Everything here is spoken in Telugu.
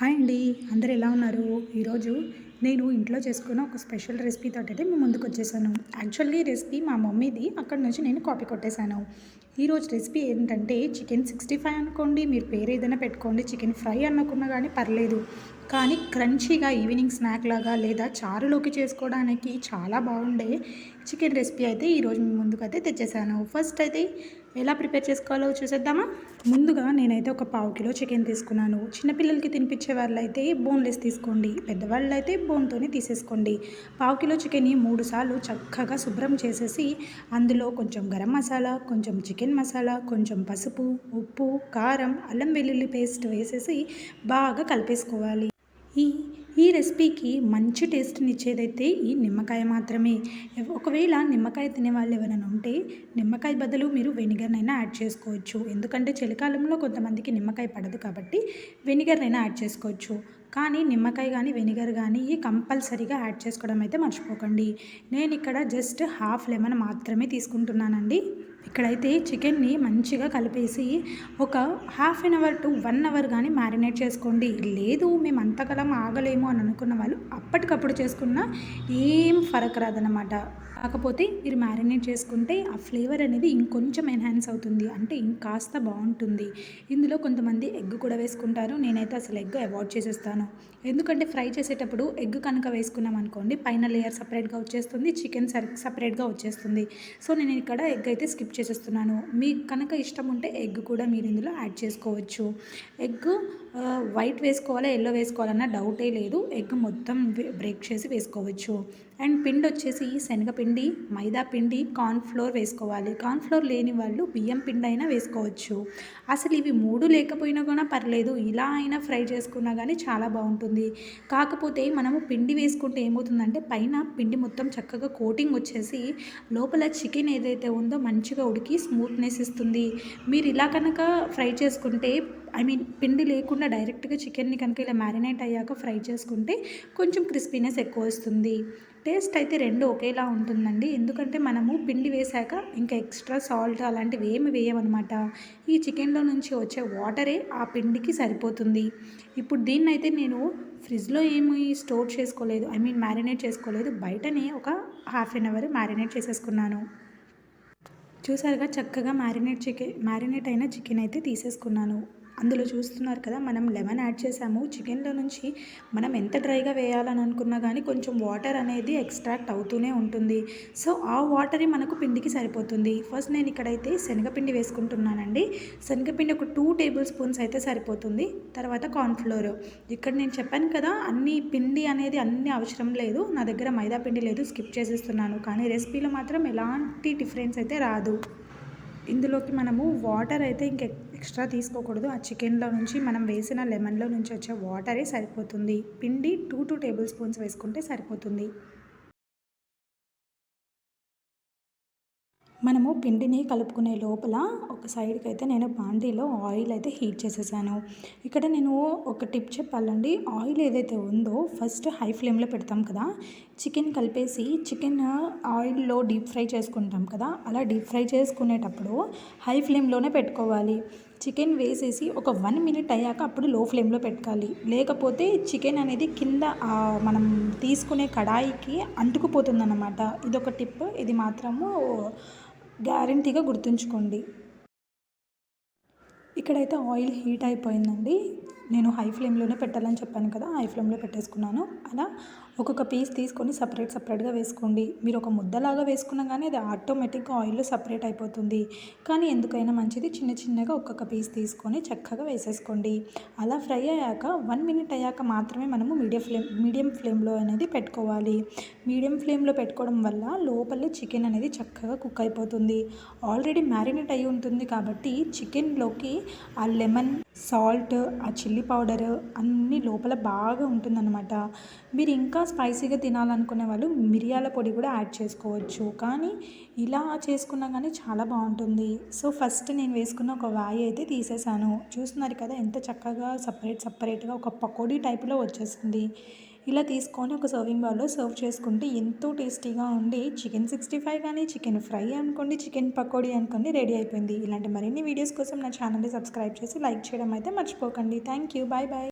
హాయ్ అండి. అందరు ఎలా ఉన్నారు? ఈరోజు నేను ఇంట్లో చేసుకున్న ఒక స్పెషల్ రెసిపీ తోటైతే మేము ముందుకు వచ్చేసాను. యాక్చువల్లీ ఈ రెసిపీ మా మమ్మీది అక్కడ నుంచి నేను కాపీ కొట్టేశాను. ఈరోజు రెసిపీ ఏంటంటే చికెన్ సిక్స్టీ ఫైవ్ అనుకోండి మీరు పేరు ఏదైనా పెట్టుకోండి చికెన్ ఫ్రై అనుకున్నా కానీ పర్లేదు. కానీ క్రంచీగా ఈవినింగ్ స్నాక్ లాగా లేదా చారులోకి చేసుకోవడానికి చాలా బాగుండే చికెన్ రెసిపీ అయితే ఈరోజు మీ ముందుకైతే తెచ్చేసాను. ఫస్ట్ అయితే ఎలా ప్రిపేర్ చేసుకోవాలో చూసేద్దామా? ముందుగా నేనైతే ఒక పావు కిలో చికెన్ తీసుకున్నాను. చిన్నపిల్లలకి తినిపించే వాళ్ళు అయితే బోన్లెస్ తీసుకోండి. పెద్దవాళ్ళు అయితే బోన్తోనే తీసేసుకోండి. పావు కిలో చికెన్ని మూడు సార్లు చక్కగా శుభ్రం చేసేసి అందులో కొంచెం గరం మసాలా కొంచెం చికెన్ చికెన్ మసాలా కొంచెం పసుపు ఉప్పు కారం అల్లం వెల్లుల్లి పేస్ట్ వేసేసి బాగా కలిపేసుకోవాలి. ఈ ఈ రెసిపీకి మంచి టేస్ట్ని ఇచ్చేదైతే ఈ నిమ్మకాయ మాత్రమే. ఒకవేళ నిమ్మకాయ తినే వాళ్ళు ఎవరైనా ఉంటే నిమ్మకాయ బదులు మీరు వెనిగర్నైనా యాడ్ చేసుకోవచ్చు. ఎందుకంటే చలికాలంలో కొంతమందికి నిమ్మకాయ పడదు కాబట్టి వెనిగర్నైనా యాడ్ చేసుకోవచ్చు. కానీ నిమ్మకాయ కానీ వెనిగర్ కానీ కంపల్సరీగా యాడ్ చేసుకోవడం అయితే మర్చిపోకండి. నేను ఇక్కడ జస్ట్ హాఫ్ లెమన్ మాత్రమే తీసుకుంటున్నానండి. ఇక్కడైతే చికెన్ని మంచిగా కలిపేసి ఒక half an hour to one hour కానీ మ్యారినేట్ చేసుకోండి. లేదు మేము అంతకాలం ఆగలేము అని అనుకున్న వాళ్ళు అప్పటికప్పుడు చేసుకున్న ఏం ఫరక్ రాదనమాట కాకపోతే మీరు మ్యారినేట్ చేసుకుంటే ఆ ఫ్లేవర్ అనేది ఇంకొంచెం ఎన్హాన్స్ అవుతుంది. అంటే ఇంకాస్త బాగుంటుంది. ఇందులో కొంతమంది ఎగ్ కూడా వేసుకుంటారు. నేనైతే అసలు ఎగ్ అవాయిడ్ చేసేస్తాను. ఎందుకంటే ఫ్రై చేసేటప్పుడు ఎగ్ కనుక వేసుకున్నాం అనుకోండి పైన లేయర్ సపరేట్గా వచ్చేస్తుంది చికెన్ సపరేట్గా వచ్చేస్తుంది. సో నేను ఇక్కడ ఎగ్ అయితే స్కిప్ చేసేస్తున్నాను. మీకు కనుక ఇష్టం ఉంటే ఎగ్ కూడా మీరు ఇందులో యాడ్ చేసుకోవచ్చు. ఎగ్ వైట్ వేసుకోవాలా ఎల్లో వేసుకోవాలన్న డౌటే లేదు. ఎగ్ మొత్తం బ్రేక్ చేసి వేసుకోవచ్చు. అండ్ పిండి వచ్చేసి శనగపిండి మైదా పిండి కార్న్ఫ్లోర్ వేసుకోవాలి. కార్న్ఫ్లోర్ లేని వాళ్ళు బియ్యం పిండి అయినా వేసుకోవచ్చు. అసలు ఇవి మూడు లేకపోయినా కూడా పర్లేదు. ఇలా అయినా ఫ్రై చేసుకున్నా కానీ చాలా బాగుంటుంది. కాకపోతే మనము పిండి వేసుకుంటే ఏమవుతుందంటే పైన పిండి మొత్తం చక్కగా కోటింగ్ వచ్చేసి లోపల చికెన్ ఏదైతే ఉందో మంచిగా ఉడికి స్మూత్నెస్ ఇస్తుంది. మీరు ఇలా కనుక ఫ్రై చేసుకుంటే ఐ మీన్ పిండి లేకుండా డైరెక్ట్గా చికెన్ని కనుక ఇలా మ్యారినేట్ అయ్యాక ఫ్రై చేసుకుంటే కొంచెం క్రిస్పీనెస్ ఎక్కువ వస్తుంది. టేస్ట్ అయితే రెండు ఒకేలా ఉంటుందండి. ఎందుకంటే మనము పిండి వేశాక ఇంకా ఎక్స్ట్రా సాల్ట్ అలాంటివి ఏమి వేయమన్నమాట. ఈ చికెన్లో నుంచి వచ్చే వాటరే ఆ పిండికి సరిపోతుంది. ఇప్పుడు దీన్ని అయితే నేను ఫ్రిడ్జ్లో ఏమి స్టోర్ చేసుకోలేదు. ఐ మీన్ మ్యారినేట్ చేసుకోలేదు. బయటనే ఒక హాఫ్ అన్ అవర్ మ్యారినేట్ చేసేసుకున్నాను. చూసారుగా? చక్కగా మ్యారినేట్ చికెన్ మ్యారినేట్ అయిన చికెన్ అయితే తీసేసుకున్నాను. అందులో చూస్తున్నారు కదా మనం లెమన్ యాడ్ చేసాము. చికెన్లో నుంచి మనం ఎంత డ్రైగా వేయాలని అనుకున్నా కానీ కొంచెం వాటర్ అనేది ఎక్స్ట్రాక్ట్ అవుతూనే ఉంటుంది. సో ఆ వాటరే మనకు పిండికి సరిపోతుంది. ఫస్ట్ నేను ఇక్కడైతే శనగపిండి వేసుకుంటున్నానండి. శనగపిండి ఒక టూ టేబుల్ స్పూన్స్ అయితే సరిపోతుంది. తర్వాత కార్న్ఫ్లోర్. ఇక్కడ నేను చెప్పాను కదా అన్ని పిండి అనేది అన్ని అవసరం లేదు. నా దగ్గర మైదా పిండి లేదు స్కిప్ చేసేస్తున్నాను. కానీ రెసిపీలో మాత్రం ఎలాంటి డిఫరెన్స్ అయితే రాదు. ఇందులోకి మనము వాటర్ అయితే ఇంక ఎక్స్ట్రా తీసుకోకూడదు. ఆ చికెన్లో నుంచి మనం వేసిన లెమన్లో నుంచి వచ్చే వాటరే సరిపోతుంది. పిండి టూ టూ టేబుల్ స్పూన్స్ వేసుకుంటే సరిపోతుంది. మనము పిండిని కలుపుకునే లోపల ఒక సైడ్కి అయితే నేను బాండీలో ఆయిల్ అయితే హీట్ చేసేసాను. ఇక్కడ నేను ఒక టిప్ చెప్పాలండి. ఆయిల్ ఏదైతే ఉందో ఫస్ట్ హై ఫ్లేమ్లో పెడతాం కదా. చికెన్ కలిపేసి చికెన్ ఆయిల్లో డీప్ ఫ్రై చేసుకుంటాం కదా. అలా డీప్ ఫ్రై చేసుకునేటప్పుడు హై ఫ్లేమ్లోనే పెట్టుకోవాలి. చికెన్ వేసేసి ఒక వన్ మినిట్ అయ్యాక అప్పుడు లో ఫ్లేమ్లో పెట్టాలి. లేకపోతే చికెన్ అనేది కింద మనం తీసుకునే కడాయికి అంటుకుపోతుందన్నమాట. ఇదొక టిప్. ఇది మాత్రము గ్యారంటీగా గుర్తుంచుకోండి. ఇక్కడైతే ఆయిల్ హీట్ అయిపోయిందండి. నేను హై ఫ్లేమ్లోనే పెట్టాలని చెప్పాను కదా హై ఫ్లేమ్లో పెట్టేసుకున్నాను. అలా ఒక్కొక్క పీస్ తీసుకొని సపరేట్ సపరేట్గా వేసుకోండి. మీరు ఒక ముద్దలాగా వేసుకున్నా కానీ అది ఆటోమేటిక్గా ఆయిల్లో సపరేట్ అయిపోతుంది. కానీ ఎందుకైనా మంచిది చిన్న చిన్నగా ఒక్కొక్క పీస్ తీసుకొని చక్కగా వేసేసుకోండి. అలా ఫ్రై అయ్యాక వన్ మినిట్ అయ్యాక మాత్రమే మనము మీడియం ఫ్లేమ్ మీడియం ఫ్లేమ్లో అనేది పెట్టుకోవాలి. మీడియం ఫ్లేమ్లో పెట్టుకోవడం వల్ల లోపల చికెన్ అనేది చక్కగా కుక్ అయిపోతుంది. ఆల్రెడీ మ్యారినేట్ అయి ఉంటుంది కాబట్టి చికెన్లోకి ఆ లెమన్ సాల్ట్ ఆ చిల్లీ పౌడర్ అన్నీ లోపల బాగా ఉంటుందన్నమాట. మీరు ఇంకా స్పైసీగా తినాలనుకునే వాళ్ళు మిరియాల పొడి కూడా యాడ్ చేసుకోవచ్చు. కానీ ఇలా చేసుకున్నా కానీ చాలా బాగుంటుంది. సో ఫస్ట్ నేను వేసుకున్న ఒక వాయి అయితే తీసేసాను. చూస్తున్నారు కదా ఎంత చక్కగా సపరేట్ సపరేట్గా ఒక పకోడీ టైప్లో వచ్చేసింది. ఇలా తీసుకొని ఒక సర్వింగ్ బౌల్లో సర్వ్ చేసుకుంటే ఎంతో టేస్టీగా ఉండి చికెన్ సిక్స్టీ ఫైవ్ కానీ చికెన్ ఫ్రై అనుకోండి చికెన్ పకోడీ అనుకోండి రెడీ అయిపోయింది. ఇలాంటి మరిన్ని వీడియోస్ కోసం నా ఛానల్ని సబ్స్క్రైబ్ చేసి లైక్ చేయడం అయితే మర్చిపోకండి. Thank you bye bye